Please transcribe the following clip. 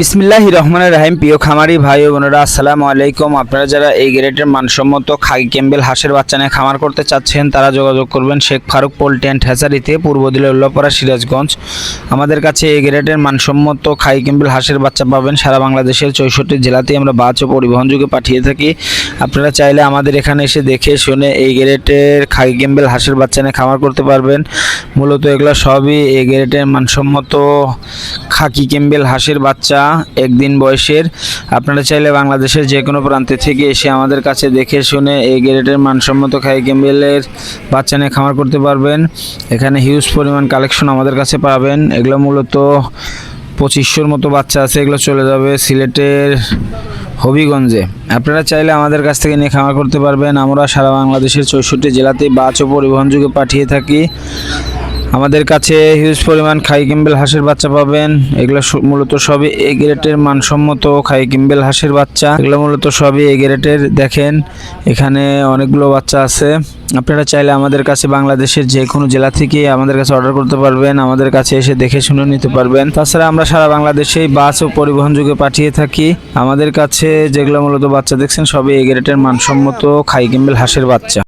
বিসমিল্লাহ রহমান রাহিম। প্রিয় খামারি ভাই বোনেরা, আসসালামু আলাইকুম। আপনারা যারা এই গ্রেটের মানসম্মত খাগি, ক্যাম্বেল, হাঁসের বাচ্চা নিয়ে খামার করতে চাচ্ছেন, তারা যোগাযোগ করবেন শেখ ফারুক পোল্ট্রি অ্যান্ড হ্যাচারিতে, পূর্ব দিলে উল্লাপাড়া সিরাজগঞ্জ। আমাদের কাছে এই গ্রেটের মানসম্মত খাগি, ক্যাম্বেল, হাঁসের বাচ্চা পাবেন সারা বাংলাদেশের চৌষট্টি জেলাতেই আমরা বাচ ও পরিবহন যুগে পাঠিয়ে থাকি। আপনারা চাইলে আমাদের এখানে এসে দেখে শুনে এই গ্রেটের খাগি, ক্যাম্বেল, হাঁসের বাচ্চা নিয়ে খামার করতে পারবেন। মূলত এগুলো সবই এই গ্রেটের মানসম্মত খাকি ক্যাম্বেল হাঁসের বাচ্চা, একদিন বয়সের। আপনারা চাইলে বাংলাদেশের যে কোনো প্রান্তে থেকে এসে আমাদের কাছে দেখে শুনে এই গ্রেডের মানসম্মত খাই ক্যাম্বেলের বাচ্চা নিয়ে খামার করতে পারবেন। এখানে হিউজ পরিমাণ কালেকশন আমাদের কাছে পাবেন। এগুলো মূলত পঁচিশশোর মতো বাচ্চা আছে, এগুলো চলে যাবে সিলেটের হবিগঞ্জে। আপনারা চাইলে আমাদের কাছ থেকে নিয়ে খামার করতে পারবেন। আমরা সারা বাংলাদেশের চৌষট্টি জেলাতেই বাচ ও পরিবহন যুগে পাঠিয়ে থাকি। আমাদের কাছে হিউজ পরিমাণ খাই কিম্বেল হাঁসের বাচ্চা পাবেন। এগুলো মূলত সবই এ গ্রেটের মানসম্মত খাই কিম্বেল হাঁসের বাচ্চা। এগুলো মূলত সবই এ গ্রেটের দেখেন, এখানে অনেকগুলো বাচ্চা আছে। আপনারা চাইলে আমাদের কাছে বাংলাদেশের যে কোনো জেলা থেকে আমাদের কাছে অর্ডার করতে পারবেন, আমাদের কাছে এসে দেখে শুনে নিতে পারবেন। তাছাড়া আমরা সারা বাংলাদেশেই বাস ও পরিবহন যুগে পাঠিয়ে থাকি। আমাদের কাছে যেগুলো মূলত বাচ্চা দেখছেন, সবই এ গ্রেটের মানসম্মত খাই কিম্বেল হাঁসের বাচ্চা।